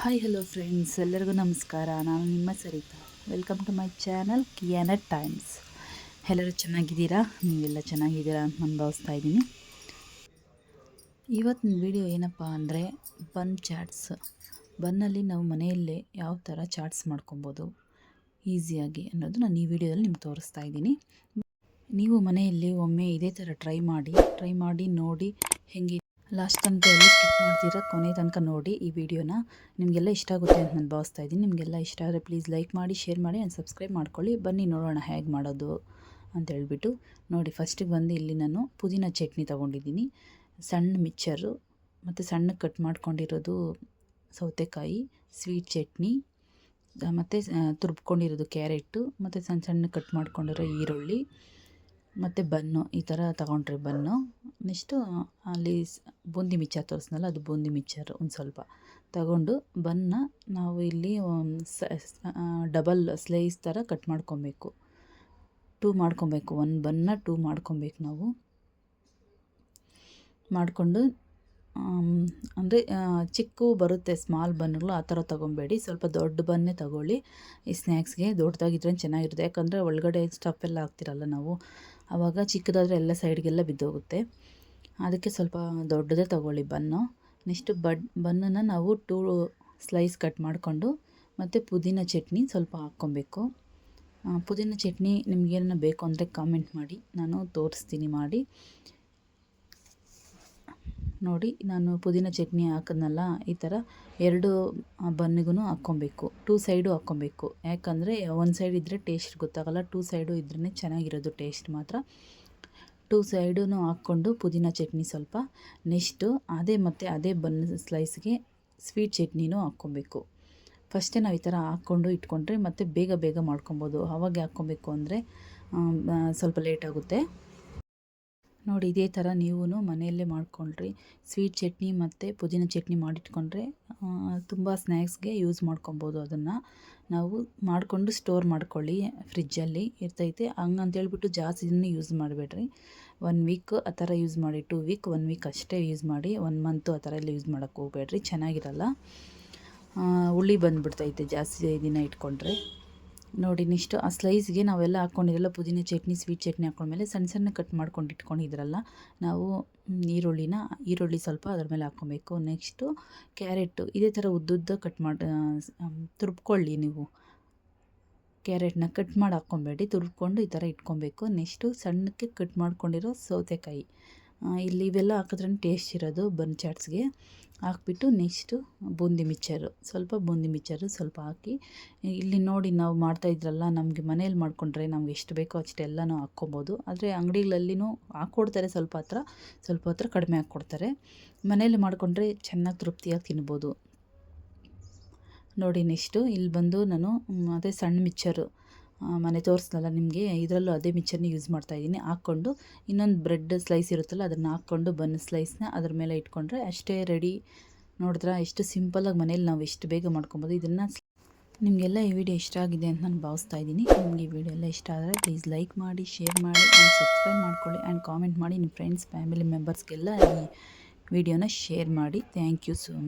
Hi hello friends ಎಲ್ಲರಿಗೂ ನಮಸ್ಕಾರ. ನಾನು ನಿಮ್ಮ Sarita. Welcome to my channel ಕಿಯಾನಟ್ times ಎಲ್ಲರೂ ಚೆನ್ನಾಗಿದ್ದೀರಾ? ನೀವೆಲ್ಲ ಚೆನ್ನಾಗಿದ್ದೀರಾ ಅಂತ ನಾನು ಭಾವಿಸ್ತಾ ಇದ್ದೀನಿ. ಇವತ್ತಿನ ವಿಡಿಯೋ ಏನಪ್ಪ ಅಂದರೆ ಬನ್ ಚಾಟ್ಸ್ ಬನ್ನಲ್ಲಿ ನಾವು ಮನೆಯಲ್ಲೇ ಯಾವ ಥರ ಚಾಟ್ಸ್ ಮಾಡ್ಕೊಬೋದು ಈಸಿಯಾಗಿ ಅನ್ನೋದು ನಾನು ಈ ವಿಡಿಯೋದಲ್ಲಿ ನಿಮ್ಗೆ ತೋರಿಸ್ತಾ ಇದ್ದೀನಿ. ನೀವು ಮನೆಯಲ್ಲಿ ಒಮ್ಮೆ ಇದೇ ಥರ ಟ್ರೈ ಮಾಡಿ ಟ್ರೈ ಮಾಡಿ ನೋಡಿ ಹೇಗೆ ಲಾಸ್ಟ್ ತನಕ ಎಲ್ಲಿ ಸ್ಕಿಪ್ ಮಾಡ್ತೀರಾ ಕೊನೆ ತನಕ ನೋಡಿ ಈ ವಿಡಿಯೋನ ನಿಮಗೆಲ್ಲ ಇಷ್ಟ ಆಗುತ್ತೆ ಅಂತ ನಾನು ಭಾವಿಸ್ತಾ ಇದ್ದೀನಿ. ನಿಮಗೆಲ್ಲ ಇಷ್ಟ ಆದರೆ ಪ್ಲೀಸ್ ಲೈಕ್ ಮಾಡಿ ಶೇರ್ ಮಾಡಿ ಆ್ಯಂಡ್ ಸಬ್ಸ್ಕ್ರೈಬ್ ಮಾಡ್ಕೊಳ್ಳಿ. ಬನ್ನಿ ನೋಡೋಣ ಹೇಗೆ ಮಾಡೋದು ಅಂತ ಹೇಳ್ಬಿಟ್ಟು. ನೋಡಿ ಫಸ್ಟಿಗೆ ಬಂದು ಇಲ್ಲಿ ನಾನು ಪುದೀನ ಚಟ್ನಿ ತೊಗೊಂಡಿದ್ದೀನಿ. ಸಣ್ಣ ಮಿಕ್ಚರು ಮತ್ತು ಸಣ್ಣ ಕಟ್ ಮಾಡ್ಕೊಂಡಿರೋದು ಸೌತೆಕಾಯಿ ಸ್ವೀಟ್ ಚಟ್ನಿ ಮತ್ತು ತುರ್ಬ್ಕೊಂಡಿರೋದು ಕ್ಯಾರೆಟು ಮತ್ತು ಸಣ್ಣ ಸಣ್ಣ ಕಟ್ ಮಾಡ್ಕೊಂಡಿರೋ ಈರುಳ್ಳಿ. ಮತ್ತು ಬನ್ನು. ಈ ಥರ ತಗೊಂಡ್ರಿ ಬನ್ನು. ನೆಕ್ಸ್ಟು ಅಲ್ಲಿ ಬೂಂದಿ ಮಿಚ್ಚರ್ ತೋರಿಸ್ನಲ್ಲ, ಅದು ಬೂಂದಿ ಮಿಚ್ಚರ್ ಒಂದು ಸ್ವಲ್ಪ ತಗೊಂಡು ಬನ್ನ ನಾವು ಇಲ್ಲಿ ಡಬಲ್ ಸ್ಲೈಸ್ ಥರ ಕಟ್ ಮಾಡ್ಕೊಬೇಕು. ಟೂ ಮಾಡ್ಕೊಬೇಕು, ಒಂದು ಬನ್ನ ಟೂ ಮಾಡ್ಕೊಬೇಕು ನಾವು. ಮಾಡಿಕೊಂಡು ಅಂದರೆ ಚಿಕ್ಕು ಬರುತ್ತೆ, ಸ್ಮಾಲ್ ಬನ್ಗಳು ಆ ಥರ ತೊಗೊಬೇಡಿ. ಸ್ವಲ್ಪ ದೊಡ್ಡ ಬನ್ನೇ ತಗೊಳ್ಳಿ. ಈ ಸ್ನ್ಯಾಕ್ಸ್ಗೆ ದೊಡ್ಡದಾಗಿದ್ರೆ ಚೆನ್ನಾಗಿರುತ್ತೆ. ಯಾಕಂದರೆ ಒಳಗಡೆ ಎಲ್ಲ ಹಾಕ್ತಿರಲ್ಲ ನಾವು. ಆವಾಗ ಚಿಕ್ಕದಾದರೆ ಎಲ್ಲ ಸೈಡ್ಗೆಲ್ಲ ಬಿದ್ದೋಗುತ್ತೆ. ಅದಕ್ಕೆ ಸ್ವಲ್ಪ ದೊಡ್ಡದೇ ತೊಗೊಳ್ಳಿ ಬನ್ನು. ನೆಕ್ಸ್ಟು ಬಡ್ ಬನ್ನನ್ನು ನಾವು ಟೂ ಸ್ಲೈಸ್ ಕಟ್ ಮಾಡಿಕೊಂಡು ಮತ್ತು ಪುದೀನ ಚಟ್ನಿ ಸ್ವಲ್ಪ ಹಾಕ್ಕೊಬೇಕು. ಪುದೀನ ಚಟ್ನಿ ನಿಮಗೇನ ಬೇಕು ಅಂದರೆ ಕಾಮೆಂಟ್ ಮಾಡಿ. ನಾನು ತೋರಿಸ್ತೀನಿ ಮಾಡಿ. ನೋಡಿ, ನಾನು ಪುದೀನ ಚಟ್ನಿ ಹಾಕಿದ್ನಲ್ಲ, ಈ ಥರ ಎರಡು ಬನ್ನಿಗೂ ಹಾಕ್ಕೊಬೇಕು. Two side ಹಾಕ್ಕೊಬೇಕು. ಯಾಕಂದರೆ ಒಂದು ಸೈಡ್ ಇದ್ದರೆ ಟೇಸ್ಟ್ ಗೊತ್ತಾಗಲ್ಲ, ಟೂ ಸೈಡು ಇದ್ರೇ ಚೆನ್ನಾಗಿರೋದು ಟೇಸ್ಟ್ ಮಾತ್ರ. ಟೂ ಸೈಡೂ ಹಾಕ್ಕೊಂಡು ಪುದೀನ ಚಟ್ನಿ ಸ್ವಲ್ಪ ನೆಕ್ಸ್ಟು ಅದೇ ಮತ್ತು ಅದೇ ಬನ್ ಸ್ಲೈಸ್ಗೆ ಸ್ವೀಟ್ ಚಟ್ನಿನೂ ಹಾಕ್ಕೊಬೇಕು. ಫಸ್ಟೇ ನಾವು ಈ ಥರ ಹಾಕ್ಕೊಂಡು ಇಟ್ಕೊಂಡ್ರೆ ಮತ್ತು ಬೇಗ ಬೇಗ ಮಾಡ್ಕೊಬೋದು. ಅವಾಗೆ ಹಾಕ್ಕೊಬೇಕು ಅಂದರೆ ಸ್ವಲ್ಪ ಲೇಟ್ ಆಗುತ್ತೆ. ನೋಡಿ, ಇದೇ ಥರ ನೀವು ಮನೆಯಲ್ಲೇ ಮಾಡ್ಕೊಂಡ್ರಿ. ಸ್ವೀಟ್ ಚಟ್ನಿ ಮತ್ತು ಪುದೀನ ಚಟ್ನಿ ಮಾಡಿಟ್ಕೊಂಡ್ರೆ ತುಂಬ ಸ್ನ್ಯಾಕ್ಸ್ಗೆ ಯೂಸ್ ಮಾಡ್ಕೊಬೋದು ಅದನ್ನು. ನಾವು ಮಾಡಿಕೊಂಡು ಸ್ಟೋರ್ ಮಾಡ್ಕೊಳ್ಳಿ ಫ್ರಿಜ್ಜಲ್ಲಿ. ಇರ್ತೈತೆ. ಹಂಗಂತೇಳ್ಬಿಟ್ಟು ಜಾಸ್ತಿ ದಿನ ಯೂಸ್ ಮಾಡಬೇಡ್ರಿ. ಒನ್ ವೀಕ್ ಆ ಥರ ಯೂಸ್ ಮಾಡಿ, ಟೂ ವೀಕ್, ಒನ್ ವೀಕ್ ಅಷ್ಟೇ ಯೂಸ್ ಮಾಡಿ, ಒನ್ ಮಂತು ಆ ಥರ ಎಲ್ಲ ಯೂಸ್ ಮಾಡೋಕ್ಕೆ ಹೋಗ್ಬೇಡ್ರಿ. ಚೆನ್ನಾಗಿರಲ್ಲ. ಹುಳಿ ಬಂದುಬಿಡ್ತೈತೆ ಜಾಸ್ತಿ ದಿನ ಇಟ್ಕೊಂಡ್ರೆ. ನೋಡಿ, ನೆಕ್ಸ್ಟ್ ಆ ಸ್ಲೈಸ್ಗೆ ನಾವೆಲ್ಲ ಹಾಕ್ಕೊಂಡಿರಲ್ಲ ಪುದೀನ ಚಟ್ನಿ, ಸ್ವೀಟ್ ಚಟ್ನಿ ಹಾಕೊಂಡ್ಮೇಲೆ ಸಣ್ಣ ಸಣ್ಣ ಕಟ್ ಮಾಡ್ಕೊಂಡು ಇಟ್ಕೊಂಡಿದ್ರಲ್ಲ ನಾವು ಈರುಳ್ಳಿನ, ಈರುಳ್ಳಿ ಸ್ವಲ್ಪ ಅದ್ರ ಮೇಲೆ ಹಾಕ್ಕೊಬೇಕು. ನೆಕ್ಸ್ಟು ಕ್ಯಾರೆಟು ಇದೇ ಥರ ಉದ್ದುದ್ದ ಕಟ್ ಮಾಡಿ ತುರ್ಬ್ಕೊಳ್ಳಿ ನೀವು. ಕ್ಯಾರೆಟ್ನ ಕಟ್ ಮಾಡಿ ಹಾಕ್ಕೊಬೇಡಿ ತುರ್ಬ್ಕೊಂಡು ಈ ಥರ ಇಟ್ಕೊಬೇಕು. ನೆಕ್ಸ್ಟು ಸಣ್ಣಕ್ಕೆ ಕಟ್ ಮಾಡ್ಕೊಂಡಿರೋ ಸೌತೆಕಾಯಿ. ಇಲ್ಲಿ ಇವೆಲ್ಲ ಹಾಕಿದ್ರೆ ಟೇಸ್ಟ್ ಇರೋದು ಬನ್ ಚಾಟ್ಸ್ಗೆ ಹಾಕ್ಬಿಟ್ಟು ನೆಕ್ಸ್ಟು ಬೂಂದಿ ಮಿಚ್ಚರು, ಸ್ವಲ್ಪ ಬೂಂದಿ ಮಿಚ್ಚರು ಸ್ವಲ್ಪ ಹಾಕಿ. ಇಲ್ಲಿ ನೋಡಿ ನಾವು ಮಾಡ್ತಾಯಿದ್ರಲ್ಲ ನಮಗೆ ಮನೇಲಿ ಮಾಡಿಕೊಂಡ್ರೆ ನಮ್ಗೆ ಎಷ್ಟು ಬೇಕೋ ಅಷ್ಟು ಎಲ್ಲನೂ ಹಾಕ್ಕೊಬೋದು. ಆದರೆ ಅಂಗಡಿಗಳಲ್ಲಿನೂ ಹಾಕ್ಕೊಡ್ತಾರೆ ಸ್ವಲ್ಪ ಹತ್ರ ಸ್ವಲ್ಪ ಹತ್ರ ಕಡಿಮೆ ಹಾಕ್ಕೊಡ್ತಾರೆ. ಮನೇಲಿ ಮಾಡಿಕೊಂಡ್ರೆ ಚೆನ್ನಾಗಿ ತೃಪ್ತಿಯಾಗಿ ತಿನ್ಬೋದು. ನೋಡಿ ನೆಕ್ಸ್ಟು ಇಲ್ಲಿ ಬಂದು ನಾನು ಅದೇ ಸಣ್ಣ ಮಿಚ್ಚರು. ಮನೆ ತೋರಿಸ್ನಲ್ಲ ನಿಮಗೆ? ಇದರಲ್ಲೂ ಅದೇ ಮಿಕ್ಚರ್ನ ಯೂಸ್ ಮಾಡ್ತಾಯಿದ್ದೀನಿ ಹಾಕ್ಕೊಂಡು ಇನ್ನೊಂದು ಬ್ರೆಡ್ ಸ್ಲೈಸ್ ಇರುತ್ತಲ್ಲ, ಅದನ್ನು ಹಾಕ್ಕೊಂಡು ಬನ್ ಸ್ಲೈಸ್ನ ಅದ್ರ ಮೇಲೆ ಇಟ್ಕೊಂಡ್ರೆ ಅಷ್ಟೇ ರೆಡಿ ನೋಡಿದ್ರೆ, ಎಷ್ಟು ಸಿಂಪಲಾಗಿ ಮನೇಲಿ ನಾವು ಎಷ್ಟು ಬೇಗ ಮಾಡ್ಕೊಬೋದು. ಇದನ್ನು ನಿಮಗೆಲ್ಲ ಈ ವಿಡಿಯೋ ಇಷ್ಟ ಆಗಿದೆ ಅಂತ ನಾನು ಭಾವಿಸ್ತಾ ಇದ್ದೀನಿ. ನಿಮಗೆ ಈ ವಿಡಿಯೋ ಎಲ್ಲ ಇಷ್ಟ ಆದರೆ ಪ್ಲೀಸ್ ಲೈಕ್ ಮಾಡಿ ಶೇರ್ ಮಾಡಿ ಆ್ಯಂಡ್ ಸಬ್ಸ್ಕ್ರೈಬ್ ಮಾಡ್ಕೊಳ್ಳಿ ಆ್ಯಂಡ್ ಕಾಮೆಂಟ್ ಮಾಡಿ ನಿಮ್ಮ ಫ್ರೆಂಡ್ಸ್ ಫ್ಯಾಮಿಲಿ ಮೆಂಬರ್ಸ್ಗೆಲ್ಲ ಈ ವಿಡಿಯೋನ ಶೇರ್ ಮಾಡಿ. Thank you so much